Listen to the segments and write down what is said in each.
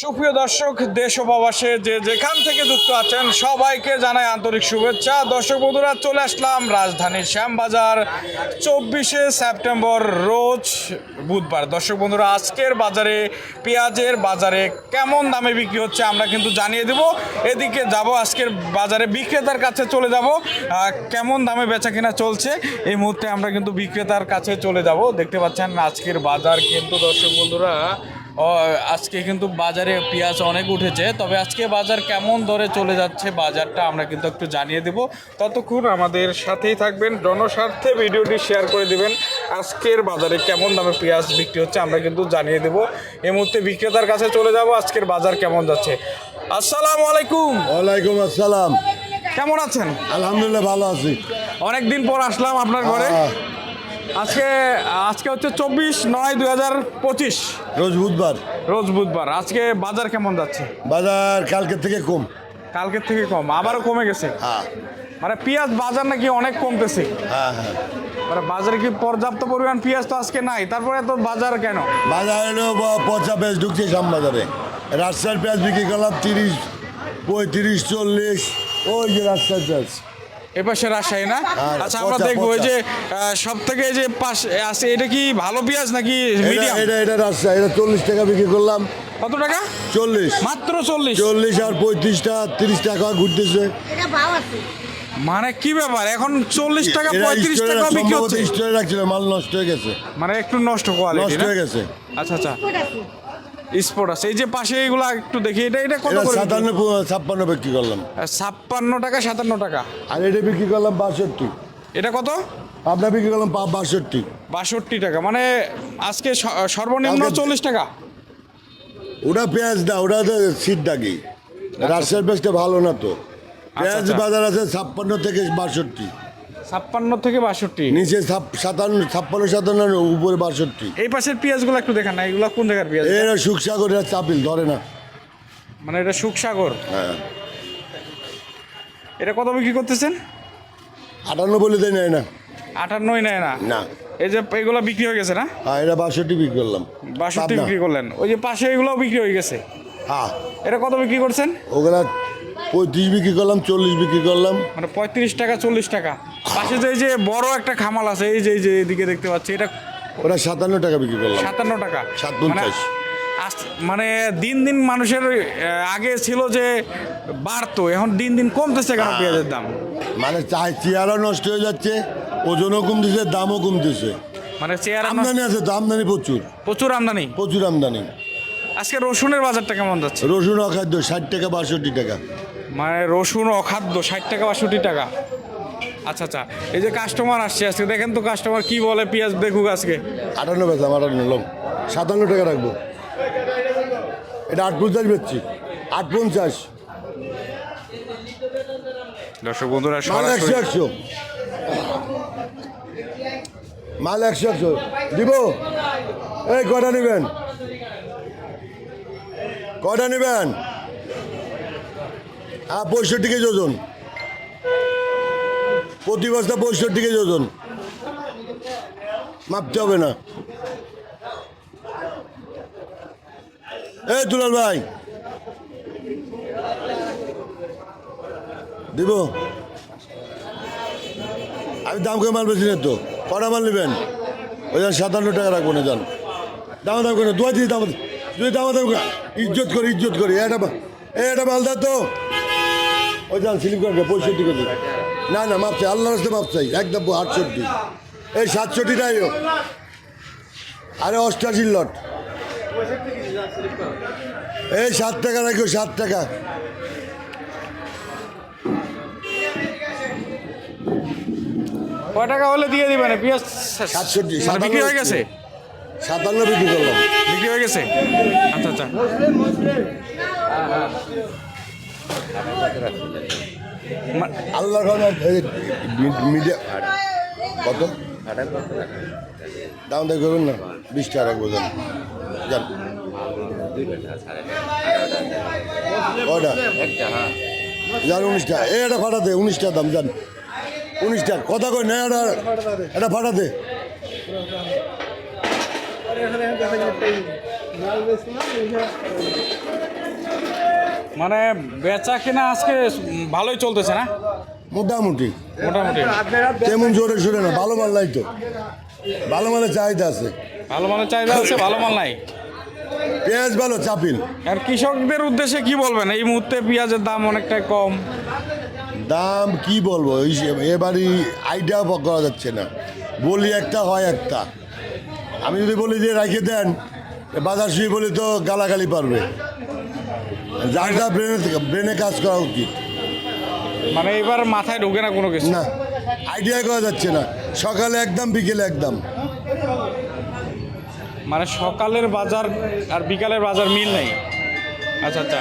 সুপ্রিয় দর্শক দেশ ও প্রবাসে যে যেখান থেকে যুক্ত আছেন, সবাইকে জানাই আন্তরিক শুভেচ্ছা। দর্শক বন্ধুরা, চলে আসলাম রাজধানীর শ্যামবাজার। চব্বিশে সেপ্টেম্বর রোজ বুধবার। দর্শক বন্ধুরা, আজকের বাজারে, পেঁয়াজের বাজারে কেমন দামে বিক্রি হচ্ছে আমরা কিন্তু জানিয়ে দেব। এদিকে যাব, আজকের বাজারে বিক্রেতার কাছে চলে যাব। কেমন দামে বেচা কিনা চলছে, এই মুহূর্তে আমরা কিন্তু বিক্রেতার কাছে চলে যাব। দেখতে পাচ্ছেন, আজকের বাজার কিন্তু দর্শক বন্ধুরা আজকে কিন্তু বাজারে পেঁয়াজ অনেক উঠেছে তবে আজকে বাজার কেমন দরে চলে যাচ্ছে বাজারটা আমরা কিন্তু একটু জানিয়ে দেব। ততক্ষণ আমাদের সাথেই থাকবেন জনস্বার্থে ভিডিওটি শেয়ার করে দিবেন আজকের বাজারে কেমন দামে পেঁয়াজ বিক্রি হচ্ছে আমরা কিন্তু জানিয়ে দেব। এই মুহূর্তে বিক্রেতার কাছে চলে যাব আজকের বাজার কেমন যাচ্ছে। আসসালামু আলাইকুম। ওয়ালাইকুম আসসালাম। কেমন আছেন? আলহামদুলিল্লাহ ভালো আছি। অনেকদিন পর আসলাম আপনার ঘরে। হ্যাঁ, আজকে আজকে হচ্ছে চব্বিশ নয় দুই হাজার পঁচিশ। রোজ বুধবার। রোজ বুধবার। আজকে বাজার কেমন যাচ্ছে? বাজার কালকের থেকে কম। কালকের থেকে কম আবারও কমে গেছে? হ্যাঁ। মানে পেঁয়াজ বাজার নাকি অনেক কমতেছে। হ্যাঁ হ্যাঁ। মানে বাজারে কি পর্যাপ্ত পরিমাণ পেঁয়াজ তো আজকে নাই তারপরে তো বাজার কেন? বাজার হলো পচা পেঁয়াজ ঢুকছে সাম বাজারে রাজশাহীর পেঁয়াজ বিক্রি করলাম তিরিশ পঁয়ত্রিশ চল্লিশ ওই যে রাজশাহীর পেঁয়াজ। এ পাশে রাজশাহী না? হ্যাঁ, আচ্ছা আমরা পচা, দেখব ওই যে সব থেকে যে পাশ আছে এটা কি ভালো পেঁয়াজ নাকি মিডিয়াম এটা এটা রাজশাহী এটা চল্লিশ টাকা বিক্রি করলাম। কত টাকা? চল্লিশ। মাত্র চল্লিশ? চল্লিশ আর পঁয়ত্রিশটা তিরিশ টাকা ঘুরতেছে। এটা ভাও আছে। মানে কি ব্যাপার? এখন চল্লিশ টাকা পঁয়ত্রিশ টাকা বিক্রি হচ্ছে। স্টোরে রাখছিল মাল নষ্ট হয়ে গেছে। মানে একটু নষ্ট কোয়ালিটি নষ্ট হয়ে গেছে। আচ্ছা আচ্ছা। আছে। এই যে পাশে এগুলা একটু দেখি এটা এটা কত করে সাতান্ন ছাপ্পান্ন বিক্রি করলাম। ছাপ্পান্ন টাকা সাতান্ন টাকা। আর এটা বিক্রি করলাম বাষট্টি। এটা কত? আপনার বিক্রি করলাম বাষট্টি। বাষট্টি টাকা। মানে আজকে সর্বনিম্ন চল্লিশ টাকা। ওটা পেঁয়াজ না ওটা তো সিট ডাকি রাজশাহীর পেঁয়াজটা ভালো না তো। পেঁয়াজ আচ্ছা। বাজার আছে ছাপ্পান্ন থেকে বাষট্টি। ছাপ্পান্ন থেকে বাষট্টি। নিচে সাতান্ন ছাপ্পান্ন সাতান্ন উপরে বাষট্টি। এই পাশের পেঁয়াজগুলো একটু দেখান না এগুলো কোন জায়গার পেঁয়াজ? এরা সুখসাগর এরা চাপিল ধরে না। মানে এটা সুখসাগর হ্যাঁ। এটা কত বিক্রি করতেছেন? আটান্ন বলে দেয় নেয় না। আটান্নই নেয় না? না। এই যে এগুলো বিক্রি হয়ে গেছে না? হ্যাঁ এটা বাষট্টি বিক্রি করলাম। বাষট্টি বিক্রি করলেন। ওই যে পাশে এগুলোও বিক্রি হয়ে গেছে। হ্যাঁ। এটা কত বিক্রি করছেন? ওগুলা পঁয়ত্রিশ বিক্রি করলাম চল্লিশ বিক্রি করলাম। মানে পঁয়ত্রিশ টাকা চল্লিশ টাকা। পাশে যে এই যে বড় একটা খামাল আছে এই যে এই যে এদিকে দেখতে পাচ্ছি এটা ওরা সাতান্ন টাকা বিক্রি করলাম সাতান্ন টাকা। সাত মানে পঞ্চাশ। মানে দিন দিন মানুষের আগে ছিল যে বাড়তো এখন দিন দিন কমতেছে কেন। পেঁয়াজের দাম? মানে চাই চেয়ারও নষ্ট হয়ে যাচ্ছে ওজনও কমতেছে দামও কমতেছে। মানে চেয়ার আমদানি আছে তো আমদানি প্রচুর। প্রচুর আমদানি? প্রচুর আমদানি। আজকে রসুনের বাজারটা কেমন যাচ্ছে? রসুন অখাদ্য ষাট টাকা বাষট্টি টাকা। মানে রসুন অখাদ্য ষাট টাকা বাষট্টি টাকা। আচ্ছা আচ্ছা। এই যে কাস্টমার আসছে আজকে দেখেন তো কাস্টমার কি বলে পেঁয়াজ দেখুক আজকে। আটান্ন বেচাম আটান্ন লোম। সাতান্ন টাকা রাখব। এটা আট পঞ্চাশ বেচছি। আট পঞ্চাশ। দর্শক বন্ধুরা একশো একশো। মাল একশো একশো। দিব? এই কটা নেবেন? কটা নেবেন? হ্যাঁ পঁয়ষট্টি কেজি ওজন। প্রতি বস্তা পঁয়ষট্টি কেজি ওজন। মাপতে হবে না। এই দুলাল ভাই। দিব? আমি দাম করে মাল বেশি তো। কটা মাল নেবেন? ওই জন্য সাতান্ন টাকা রাখব না যান দাম দাম করে দুই দিন দাম দুই দাম দাম ইজ্জত করি ইজ্জত করি এটা এটা মালদার তো। ওই যান স্লিপ করে পঁয়ষট্টি করে। না না মাপ চাই আল্লাহ রাস্তে মাপ চাই একদম আটষট্টি। এই সাতষট্টিটাই হোক আরে অষ্টাশি লট। এই সাত টাকা রাখো সাত টাকা। কয় টাকা হলে দিয়ে দিবেন? পেঁয়াজ সাতষট্টি, মানে বিক্রি হয়ে গেছে? সাতান্ন বিক্রি করলাম। বিক্রি হয়ে গেছে? আচ্ছা আচ্ছা। আল্লাহ মিডিয়া, কত? দাম দেখ করবেন না, বিশ টাকা রাখব যান। যান কটা যান উনিশটা এ এটা ফাটাতে উনিশটা দাম, যান। উনিশটা কথা কই না এটা এটা ফাটাতে মানে বেচা কিনা আজকে ভালোই চলতেছে না? মোটামুটি। মোটামুটি। তেমন জোরে সোরে না ভালো মাল নাই তো। ভালো মালের চাহিদা আছে। ভালো মালের চাহিদা আছে ভালো মাল নাই? পেঁয়াজ ভালো চাপিল। আর কৃষকদের উদ্দেশ্যে কি বলবেন? এই মুহূর্তে পেঁয়াজের দাম অনেকটাই কম। দাম কি বলব? এবারই আইডিয়া করা যাচ্ছে না। বলি একটা হয় একটা। আমি যদি বলি যে রেখে দেন। বাজার শুয়ে বলি তো গালাগালি পারবে। যা ব্রেনে ব্রেনে কাজ করা উচিত। মানে এবার মাথায় ঢোকে না কোনো কিছু? না আইডিয়া করা যাচ্ছে না। সকালে একদম বিকেলে একদম। মানে সকালের বাজার আর বিকালের বাজার মিল নেই? আচ্ছা আচ্ছা।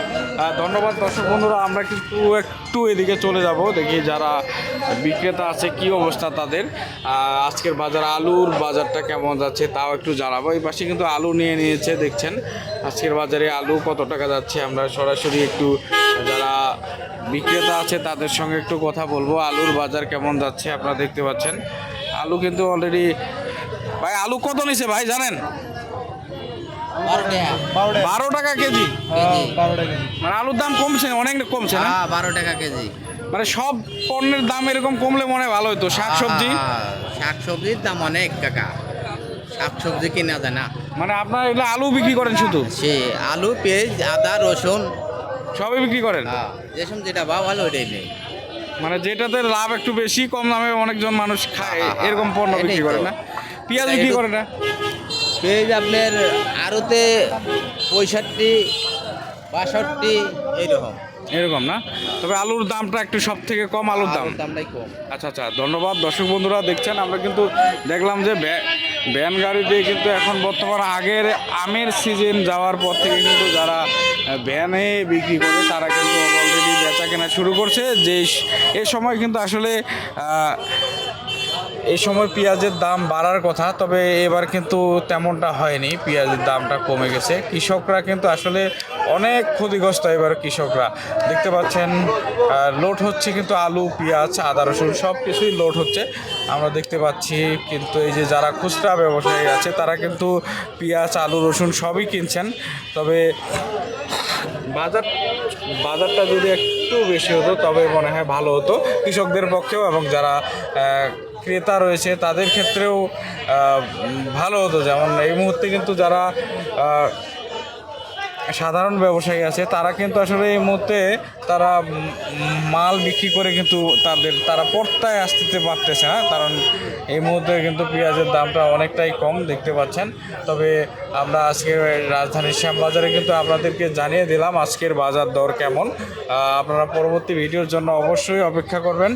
ধন্যবাদ দর্শক বন্ধুরা, আমরা কিন্তু একটু এদিকে চলে যাব, দেখি যারা বিক্রেতা আছে কি অবস্থা তাদের। আজকের বাজার আলুর বাজারটা কেমন যাচ্ছে তাও একটু জানাব। এই পাশে কিন্তু আলু নিয়ে নিয়েছে, দেখছেন? আজকের বাজারে আলু কত টাকা যাচ্ছে আমরা সরাসরি একটু, যারা বিক্রেতা আছে তাদের সঙ্গে একটু কথা বলব। আলুর বাজার কেমন যাচ্ছে আপনারা দেখতে পাচ্ছেন। আলু কিন্তু অলরেডি ভাই, আলু কত নিছে ভাই, জানেন? বারো টাকা কেজি? কেজি। মানে আলুর দাম কমছে অনেক কমছে না? হ্যাঁ বারো টাকা কেজি। মানে সব পণ্যের দাম এরকম কমলে মনে হয় ভালো হতো শাক সবজি শাক সবজির দাম অনেক কাকা। শাক সবজি কিনা যায় না মানে আপনারা এগুলো আলু বিক্রি করেন শুধু? সে আলু পেঁয়াজ আদা রসুন। সবই বিক্রি করেন? হ্যাঁ, যেসব যেটা ভাব ভালো ওইটাই নেই। মানে যেটাতে লাভ একটু বেশি কম দামে অনেকজন মানুষ খায় হ্যাঁ, হ্যাঁ, এরকম পণ্য বিক্রি করে না? পেঁয়াজ বিক্রি করে না? পেঁয়াজ আপনার আরুতে পঁয়ষট্টি বাষট্টি এইরকম। এরকম না? তবে আলুর দামটা একটু সব থেকে কম আলুর দাম। দামটাই কম। আচ্ছা আচ্ছা ধন্যবাদ। দর্শক বন্ধুরা দেখছেন আমরা কিন্তু দেখলাম যে ভ্যা- ভ্যান গাড়ি দিয়ে কিন্তু এখন বর্তমান আগের আমের সিজন যাওয়ার পর থেকে কিন্তু যারা ভ্যানে বিক্রি করে তারা কিন্তু অলরেডি বেচা কেনা শুরু করছে। যে এ সময় কিন্তু আসলে এই সময় পেঁয়াজের দাম বাড়ার কথা, তবে এবার কিন্তু তেমনটা হয়নি। পেঁয়াজের দামটা কমে গেছে। কৃষকরা কিন্তু আসলে অনেক ক্ষতিগ্রস্ত এবার কৃষকরা। দেখতে পাচ্ছেন লোড হচ্ছে কিন্তু আলু, পেঁয়াজ, আদা, রসুন সব কিছুই লোড হচ্ছে। আমরা দেখতে পাচ্ছি কিন্তু এই যে যারা খুচরা ব্যবসায়ী আছে, তারা কিন্তু পেঁয়াজ, আলু, রসুন সবই কিনছেন। তবে বাজার, বাজারটা যদি একটু বেশি হতো, তবে মনে হয় ভালো হতো। কৃষকদের পক্ষেও এবং যারা ক্রেতা রয়েছে, তাদের ক্ষেত্রেও ভালো হতো। যেমন এই মুহূর্তে কিন্তু যারা সাধারণ ব্যবসায়ী আছে, তারা কিন্তু আসলে এই মুহূর্তে তারা মাল বিক্রি করে কিন্তু তাদের, তারা পর্তায় আসতে পারতেছে না, কারণ এই মুহূর্তে কিন্তু পেঁয়াজের দামটা অনেকটাই কম দেখতে পাচ্ছেন। তবে আমরা আজকে রাজধানীর শ্যামবাজারে কিন্তু আপনাদেরকে জানিয়ে দিলাম আজকের বাজার দর কেমন। আপনারা পরবর্তী ভিডিওর জন্য অবশ্যই অপেক্ষা করবেন।